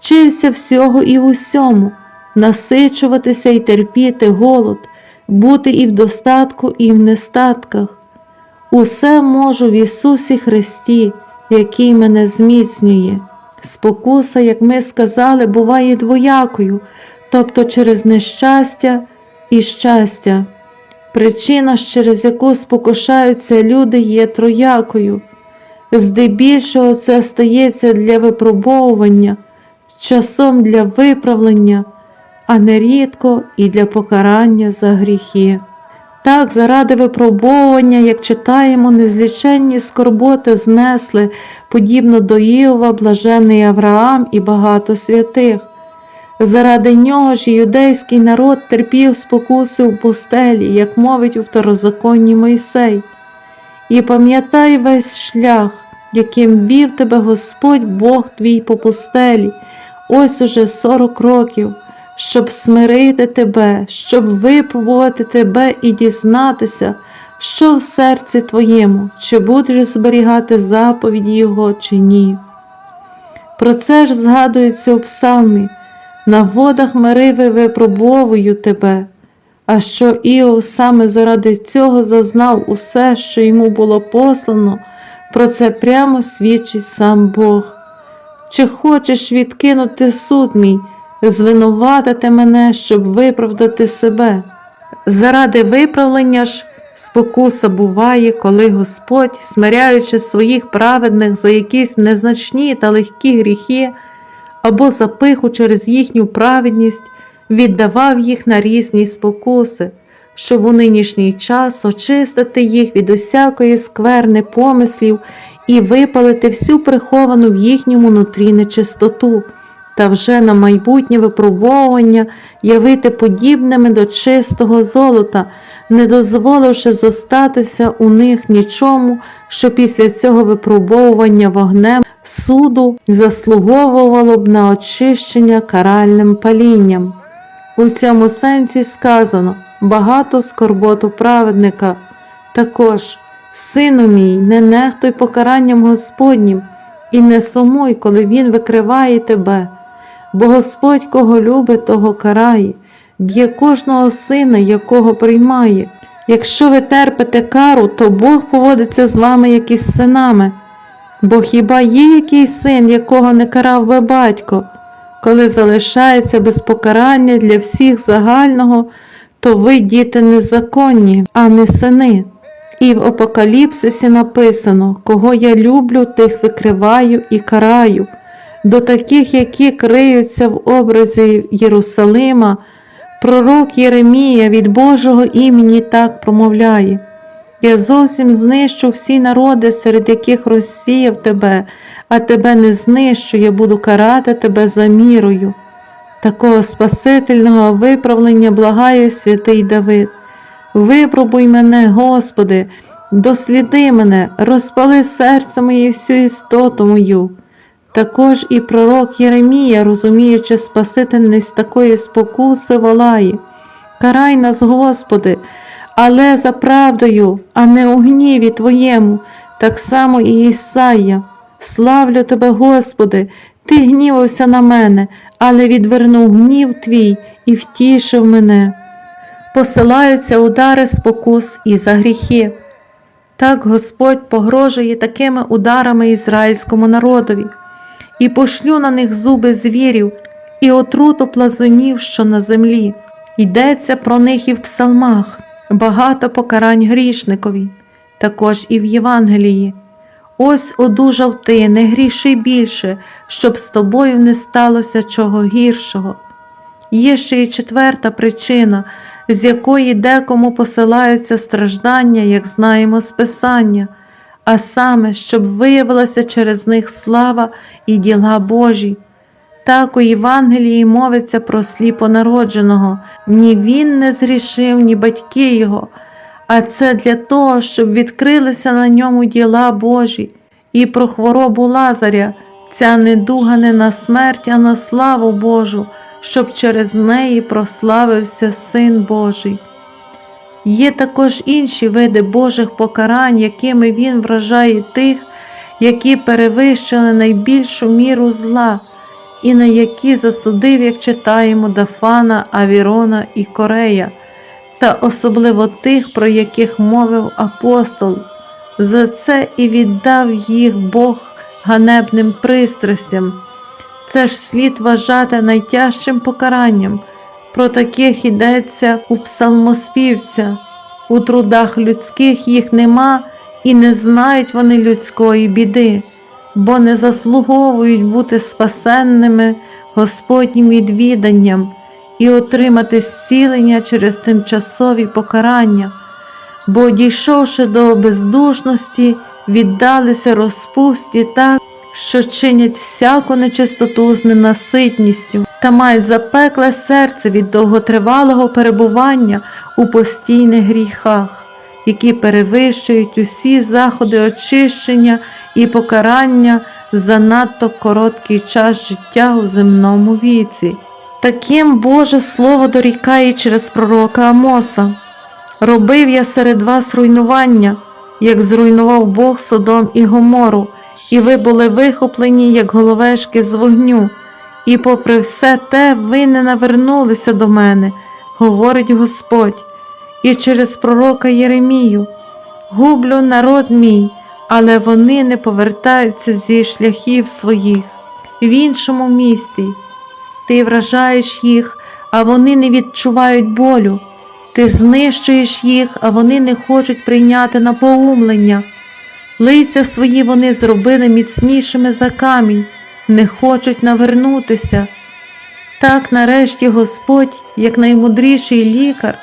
вчився всього і в усьому, насичуватися і терпіти голод, бути і в достатку, і в нестатках. Усе можу в Ісусі Христі, який мене зміцнює. Спокуса, як ми сказали, буває двоякою, тобто через нещастя і щастя. Причина, через яку спокушаються люди, є троякою. Здебільшого це стається для випробовування, часом для виправлення, а нерідко і для покарання за гріхи. Так, заради випробовування, як читаємо, незліченні скорботи знесли, подібно до Іова, блажений Авраам і багато святих. Заради нього ж юдейський народ терпів спокуси у пустелі, як мовить у второзаконні Мойсей. І пам'ятай весь шлях, яким вів тебе Господь Бог твій по пустелі, ось уже сорок років, щоб смирити тебе, щоб випробувати тебе і дізнатися, що в серці твоєму, чи будеш зберігати заповіді Його, чи ні. Про це ж згадується у псалмі. На водах Мериви випробовую тебе, а що Іов саме заради цього зазнав усе, що йому було послано, про це прямо свідчить сам Бог. Чи хочеш відкинути суд мій, звинуватити мене, щоб виправдати себе? Заради виправлення ж спокуса буває, коли Господь, смиряючи своїх праведних за якісь незначні та легкі гріхи, або запиху через їхню праведність віддавав їх на різні спокуси, щоб у нинішній час очистити їх від усякої скверни помислів і випалити всю приховану в їхньому нутрі нечистоту, та вже на майбутнє випробовування явити подібними до чистого золота, не дозволивши зостатися у них нічому, що після цього випробовування вогнем суду заслуговувало б на очищення каральним палінням. У цьому сенсі сказано багато скорботу праведника. Також, сину мій, не нехтуй покаранням Господнім і не сумуй, коли Він викриває тебе, бо Господь, кого любить, того карає, б'є кожного сина, якого приймає. Якщо ви терпите кару, то Бог поводиться з вами, як із синами. Бо хіба є якийсь син, якого не карав би батько, коли залишається без покарання для всіх загального, то ви діти незаконні, а не сини. І в Апокаліпсисі написано, кого я люблю, тих викриваю і караю. До таких, які криються в образі Єрусалима, пророк Єремія від Божого імені так промовляє. Я зовсім знищу всі народи, серед яких розсіяв тебе, а тебе не знищу, я буду карати тебе за мірою. Такого Спасительного виправлення благає святий Давид. Випробуй мене, Господи, досліди мене, розпали серце моє всю істоту мою. Також і пророк Єремія, розуміючи спасительність такої спокуси, волає. Карай нас, Господи, але за правдою, а не у гніві Твоєму, так само і Ісая. Славлю Тебе, Господи, Ти гнівався на мене, але відвернув гнів Твій і втішив мене. Посилаються удари спокус і за гріхи. Так Господь погрожує такими ударами ізраїльському народові, і пошлю на них зуби звірів, і отруту плазунів, що на землі. Йдеться про них і в псалмах, багато покарань грішникові, також і в Євангелії. Ось одужав ти, не гріши більше, щоб з тобою не сталося чого гіршого. Є ще й четверта причина, з якої декому посилаються страждання, як знаємо з Писання, а саме, щоб виявилася через них слава і діла Божі. Так у Євангелії мовиться про сліпонародженого, ні він не згрішив, ні батьки його, а це для того, щоб відкрилися на ньому діла Божі, і про хворобу Лазаря, ця недуга не на смерть, а на славу Божу, щоб через неї прославився Син Божий. Є також інші види Божих покарань, якими Він вражає тих, які перевищили найбільшу міру зла і на які засудив, як читаємо, Дафана, Авірона і Корея, та особливо тих, про яких мовив апостол. За це і віддав їх Бог ганебним пристрастям. Це ж слід вважати найтяжчим покаранням. Про таких йдеться у псалмоспівця. У трудах людських їх нема і не знають вони людської біди, бо не заслуговують бути спасенними Господнім відвіданням і отримати зцілення через тимчасові покарання, бо, дійшовши до бездушності, віддалися розпусті так, що чинять всяку нечистоту з ненаситністю та мають запекле серце від довготривалого перебування у постійних гріхах, які перевищують усі заходи очищення і покарання за надто короткий час життя у земному віці. Таким Боже Слово дорікає через пророка Амоса. Робив я серед вас руйнування, як зруйнував Бог Содом і Гомору, і ви були вихоплені, як головешки з вогню, і попри все те ви не навернулися до мене, говорить Господь, і через пророка Єремію. Гублю народ мій, але вони не повертаються зі шляхів своїх. В іншому місці ти вражаєш їх, а вони не відчувають болю. Ти знищуєш їх, а вони не хочуть прийняти напоумлення. Лиця свої вони зробили міцнішими за камінь, не хочуть навернутися. Так нарешті Господь, як наймудріший лікар,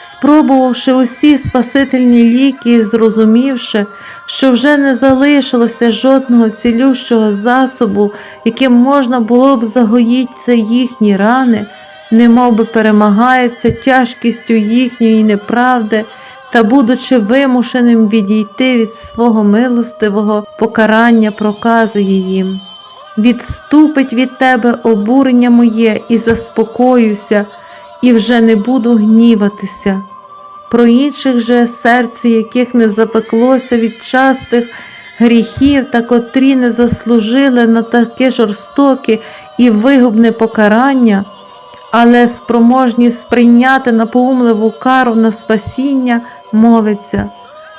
спробувавши усі спасительні ліки і зрозумівши, що вже не залишилося жодного цілющого засобу, яким можна було б загоїти їхні рани, немов би перемагається тяжкістю їхньої неправди та, будучи вимушеним відійти від свого милостивого покарання, проказує їм. Відступить від тебе обурення моє і заспокоюся, і вже не буду гніватися. Про інших же серце, яких не запеклося від частих гріхів та котрі не заслужили на таке жорстоке і вигубне покарання, але спроможні сприйняти напоумливу кару на спасіння, мовиться,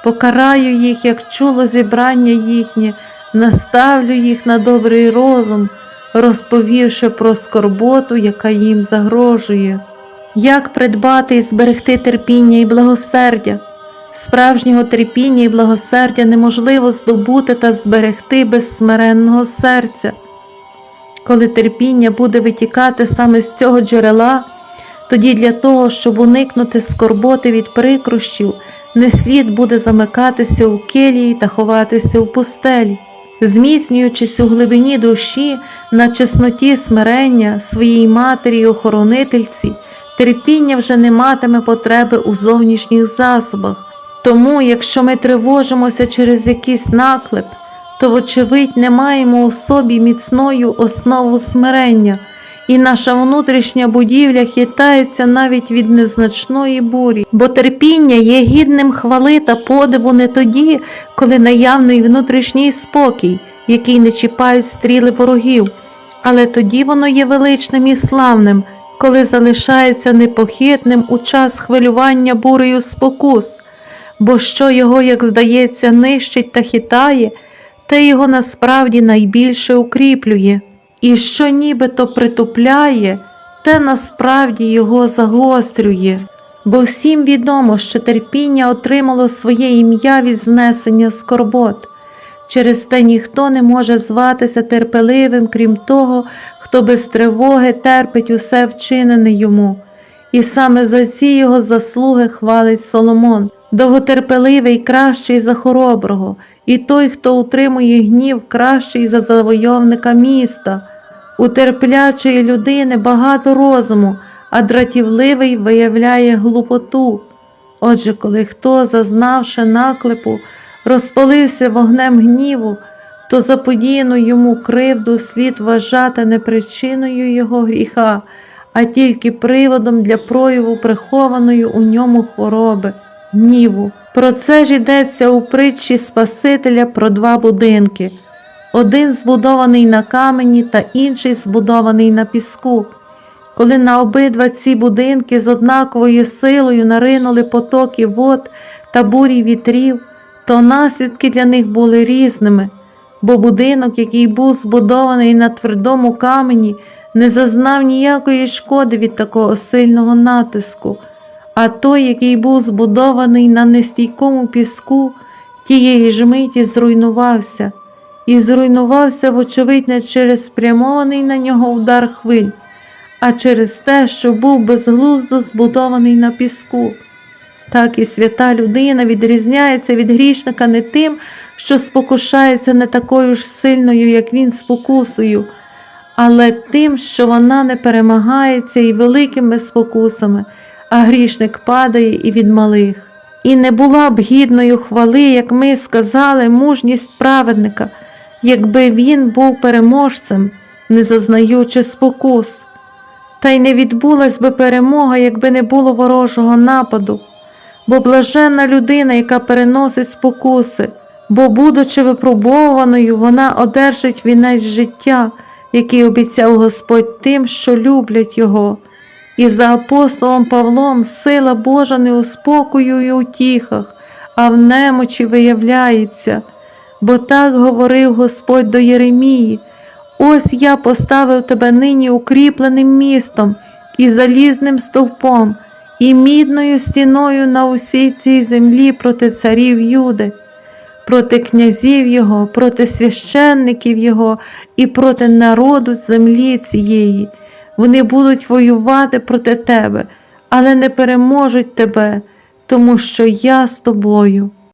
покараю їх, як чуло зібрання їхнє, наставлю їх на добрий розум, розповівши про скорботу, яка їм загрожує. Як придбати і зберегти терпіння і благосердя? Справжнього терпіння і благосердя неможливо здобути та зберегти без смиренного серця. Коли терпіння буде витікати саме з цього джерела, тоді для того, щоб уникнути скорботи від прикрощів, не слід буде замикатися у келії та ховатися у пустелі, зміцнюючись у глибині душі на чесноті смирення своїй матері й охоронительці, терпіння вже не матиме потреби у зовнішніх засобах. Тому, якщо ми тривожимося через якийсь наклеп, то, вочевидь, не маємо у собі міцною основу смирення, і наша внутрішня будівля хитається навіть від незначної бурі, бо терпіння є гідним хвали та подиву не тоді, коли наявний внутрішній спокій, який не чіпають стріли ворогів, але тоді воно є величним і славним, коли залишається непохитним у час хвилювання бурею спокус, бо що його, як здається, нищить та хитає, те його насправді найбільше укріплює, і що нібито притупляє, те насправді його загострює. Бо всім відомо, що терпіння отримало своє ім'я від знесення скорбот. Через те ніхто не може зватися терпеливим, крім того, хто без тривоги терпить усе вчинене йому. І саме за ці його заслуги хвалить Соломон, довготерпеливий кращий за хороброго, і той, хто утримує гнів, кращий за завойовника міста. У терплячої людини багато розуму, а дратівливий виявляє глупоту. Отже, коли хто, зазнавши наклепу, розпалився вогнем гніву, то заподіяну йому кривду слід вважати не причиною його гріха, а тільки приводом для прояву прихованої у ньому хвороби, гніву. Про це ж йдеться у притчі Спасителя про два будинки. Один збудований на камені та інший збудований на піску. Коли на обидва ці будинки з однаковою силою наринули потоки вод та бурі вітрів, то наслідки для них були різними, бо будинок, який був збудований на твердому камені, не зазнав ніякої шкоди від такого сильного натиску, а той, який був збудований на нестійкому піску, тієї ж миті зруйнувався, і зруйнувався, вочевидь, не через спрямований на нього удар хвиль, а через те, що був безглуздо збудований на піску. Так і свята людина відрізняється від грішника не тим, що спокушається не такою ж сильною, як він спокусою, але тим, що вона не перемагається і великими спокусами, а грішник падає і від малих. І не була б гідною хвали, як ми сказали, мужність праведника, якби він був переможцем, не зазнаючи спокус. Та й не відбулась би перемога, якби не було ворожого нападу, бо блаженна людина, яка переносить спокуси, бо, будучи випробованою, вона одержить вінець життя, який обіцяв Господь тим, що люблять Його. І за апостолом Павлом сила Божа не у спокою і утіхах, а в немочі виявляється, бо так говорив Господь до Єремії. Ось я поставив тебе нині укріпленим містом і залізним стовпом, і мідною стіною на усій цій землі проти царів Юди, проти князів його, проти священників його і проти народу землі цієї. Вони будуть воювати проти тебе, але не переможуть тебе, тому що я з тобою.